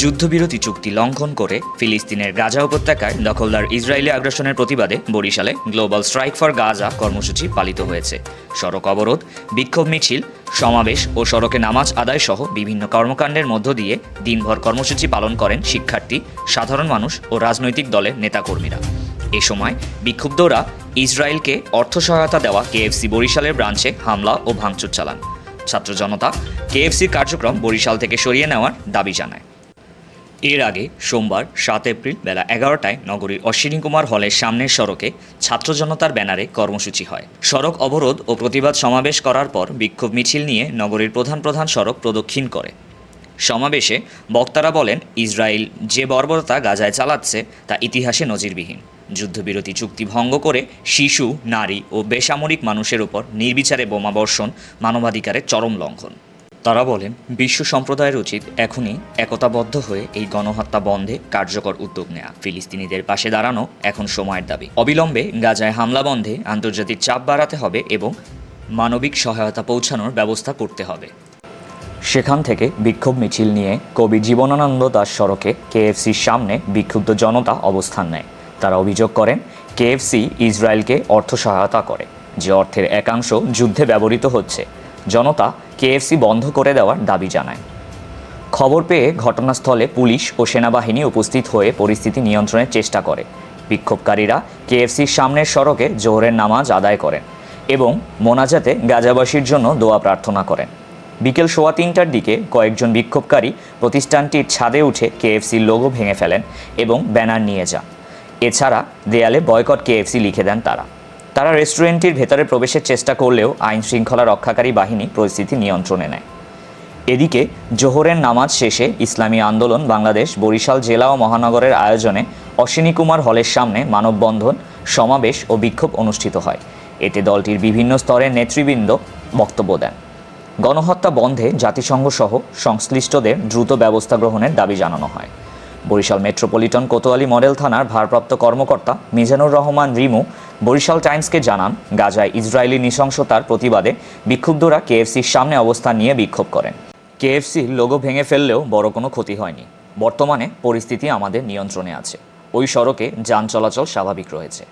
যুদ্ধবিরতি চুক্তি লঙ্ঘন করে ফিলিস্তিনের গাজা উপত্যকায় দখলদার ইসরায়েলি আগ্রাসনের প্রতিবাদে বরিশালে গ্লোবাল স্ট্রাইক ফর গাজা কর্মসূচি পালিত হয়েছে। সড়ক অবরোধ, বিক্ষোভ মিছিল, সমাবেশ ও সড়কে নামাজ আদায় সহ বিভিন্ন কর্মকাণ্ডের মধ্য দিয়ে দিনভর কর্মসূচি পালন করেন শিক্ষার্থী, সাধারণ মানুষ ও রাজনৈতিক দলের নেতাকর্মীরা। এ সময় বিক্ষুব্ধরা ইসরায়েলকে অর্থ সহায়তা দেওয়া কেএফসি বরিশালের ব্রাঞ্চে হামলা ও ভাঙচুর চালান। ছাত্র জনতা কেএফসির কার্যক্রম বরিশাল থেকে সরিয়ে নেওয়ার দাবি জানায়। এর আগে সোমবার সাত এপ্রিল বেলা এগারোটায় নগরীর অশ্বিনী কুমার হলের সামনের সড়কে ছাত্র জনতার ব্যানারে কর্মসূচি হয়। সড়ক অবরোধ ও প্রতিবাদ সমাবেশ করার পর বিক্ষোভ মিছিল নিয়ে নগরীর প্রধান প্রধান সড়ক প্রদক্ষিণ করে। সমাবেশে বক্তারা বলেন, ইসরায়েল যে বর্বরতা গাজায় চালাচ্ছে তা ইতিহাসে নজিরবিহীন। যুদ্ধবিরতি চুক্তি ভঙ্গ করে শিশু, নারী ও বেসামরিক মানুষের উপর নির্বিচারে বোমাবর্ষণ মানবাধিকারের চরম লঙ্ঘন। তারা বলেন, বিশ্ব সম্প্রদায়ের উচিত এখনই একতাবদ্ধ হয়ে এই গণহত্যা বন্ধে কার্যকর উদ্যোগ নেওয়া ফিলিস্তিনিদের পাশে দাঁড়ানো এখন সময়ের দাবি। অবিলম্বে গাজায় হামলা বন্ধে আন্তর্জাতিক চাপ বাড়াতে হবে এবং মানবিক সহায়তা পৌঁছানোর ব্যবস্থা করতে হবে। সেখান থেকে বিক্ষোভ মিছিল নিয়ে কবি জীবনানন্দ দাস সড়কে কেএফসির সামনে বিক্ষুব্ধ জনতা অবস্থান নেয়। তারা অভিযোগ করেন, কেএফসি ইসরায়েলকে অর্থ সহায়তা করে, যে অর্থের একাংশ যুদ্ধে ব্যবহৃত হচ্ছে। জনতা কেএফসি বন্ধ করে দেওয়ার দাবি জানায়। খবর পেয়ে ঘটনাস্থলে পুলিশ ও সেনাবাহিনী উপস্থিত হয়ে পরিস্থিতি নিয়ন্ত্রণের চেষ্টা করে। বিক্ষোভকারীরা কেএফসির সামনের সড়কে জোহরের নামাজ আদায় করেন এবং মোনাজাতে গাজাবাসীর জন্য দোয়া প্রার্থনা করেন। বিকেল সোয়া তিনটার দিকে কয়েকজন বিক্ষোভকারী প্রতিষ্ঠানটির ছাদে উঠে কেএফসির লোগো ভেঙে ফেলেন এবং ব্যানার নিয়ে যান। এছাড়া দেয়ালে বয়কট কেএফসি লিখে দেন তারা। তারা রেস্টুরেন্টটির ভেতরে প্রবেশের চেষ্টা করলেও আইন শৃঙ্খলা রক্ষাকারী বাহিনী পরিস্থিতি নিয়ন্ত্রণে নেয়। এদিকে জোহরের নামাজ শেষে ইসলামী আন্দোলন বাংলাদেশ, বরিশাল জেলা ও মহানগরের আয়োজনে অশ্বিনী কুমার হলের সামনে মানববন্ধন, সমাবেশ ও বিক্ষোভ অনুষ্ঠিত হয়। এতে দলটির বিভিন্ন স্তরের নেতৃবৃন্দ বক্তব্য দেন। গণহত্যা বন্ধে জাতিসংঘ সহ সংশ্লিষ্টদের দ্রুত ব্যবস্থা গ্রহণের দাবি জানানো হয়। বরিশাল মেট্রোপলিটন কোতোয়ালি মডেল থানার ভারপ্রাপ্ত কর্মকর্তা মিজানুর রহমান রিমু বরিশাল টাইমসকে জানান, গাজায় ইসরায়েলি নৃশংসতার প্রতিবাদে বিক্ষুব্ধরা কেএফসির সামনে অবস্থান নিয়ে বিক্ষোভ করেন। কেএফসির লোগো ভেঙে ফেললেও বড় কোনো ক্ষতি হয়নি। বর্তমানে পরিস্থিতি আমাদের নিয়ন্ত্রণে আছে। ওই সড়কে যান চলাচল স্বাভাবিক রয়েছে।